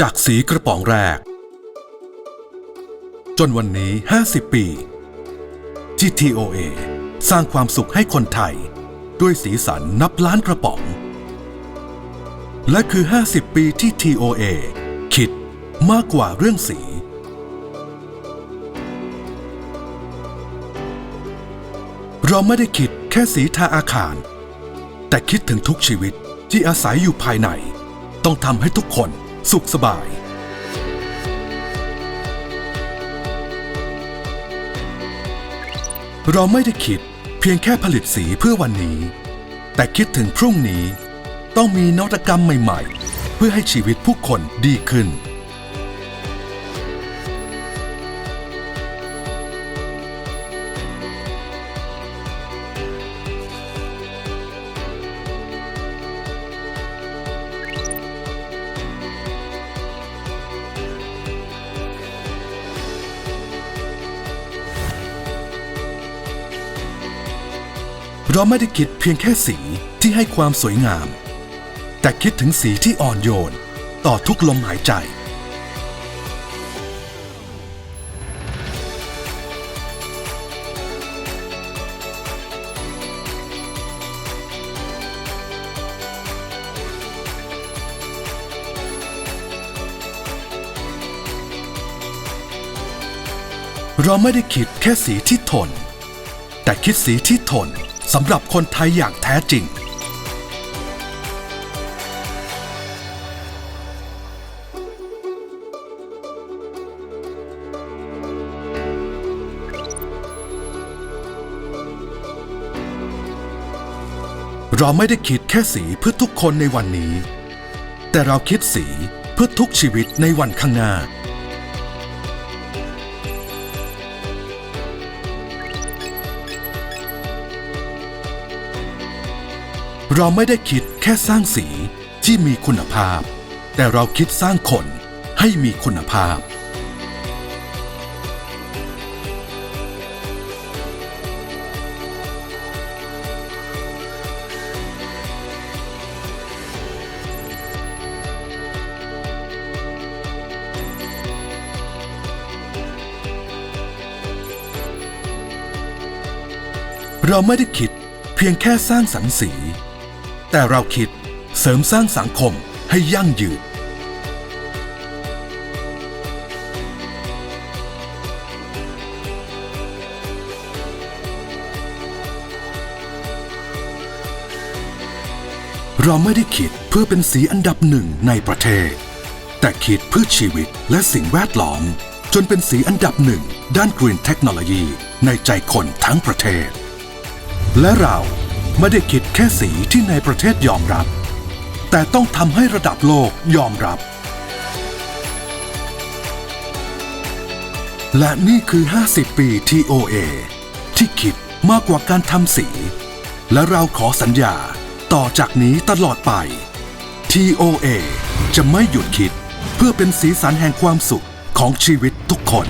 จากสีกระป๋องแรก จนวันนี้ 50 ปี GTOA สร้างความสุขให้คนไทย ด้วยสีสันนับล้านกระป๋อง และคือ 50 ปีที่ TOA คิดมากกว่าเรื่องสี เราไม่ได้คิดแค่สีทาอาคาร แต่คิดถึงทุกชีวิตที่อาศัยอยู่ภายใน ต้องทำให้ทุกคน สุขสบาย เราไม่ได้คิดเพียงแค่ผลิตสีเพื่อวันนี้ แต่คิดถึงพรุ่งนี้ ต้องมีนวัตกรรมใหม่ ๆ เพื่อให้ชีวิตผู้คนดีขึ้น เราไม่ได้คิดเพียงแค่สีที่ให้ความสวยงาม แต่คิดถึงสีที่อ่อนโยน ต่อทุกลมหายใจ เราไม่ได้คิดแค่สีที่ทน แต่คิดสีที่ทน สำหรับคนไทยอย่างแท้จริง เราไม่ได้คิดแค่สีเพื่อทุกคนในวันนี้ แต่เราคิดสีเพื่อทุกชีวิตในวันข้างหน้า เราไม่ได้คิดแค่สร้างสีที่มีคุณภาพ แต่เราคิดสร้างคนให้มีคุณภาพ เราไม่ได้คิดเพียงแค่สร้างสรรค์สี แต่เราคิดเสริมสร้างสังคมให้ยั่งยืน เราไม่ได้คิดเพื่อเป็นสีอันดับหนึ่งในประเทศ แต่คิดเพื่อชีวิตและสิ่งแวดล้อม จนเป็นสีอันดับหนึ่งด้าน Green Technology ในใจคนทั้งประเทศ และเรา ไม่ได้คิดแค่สีที่ในประเทศยอมรับ แต่ต้องทำให้ระดับโลกยอมรับ และนี่คือ 50 ปี TOA ที่คิดมากกว่าการทำสี และเราขอสัญญาต่อจากนี้ตลอดไป TOA จะไม่หยุดคิดเพื่อเป็นสีสันแห่งความสุขของชีวิตทุกคน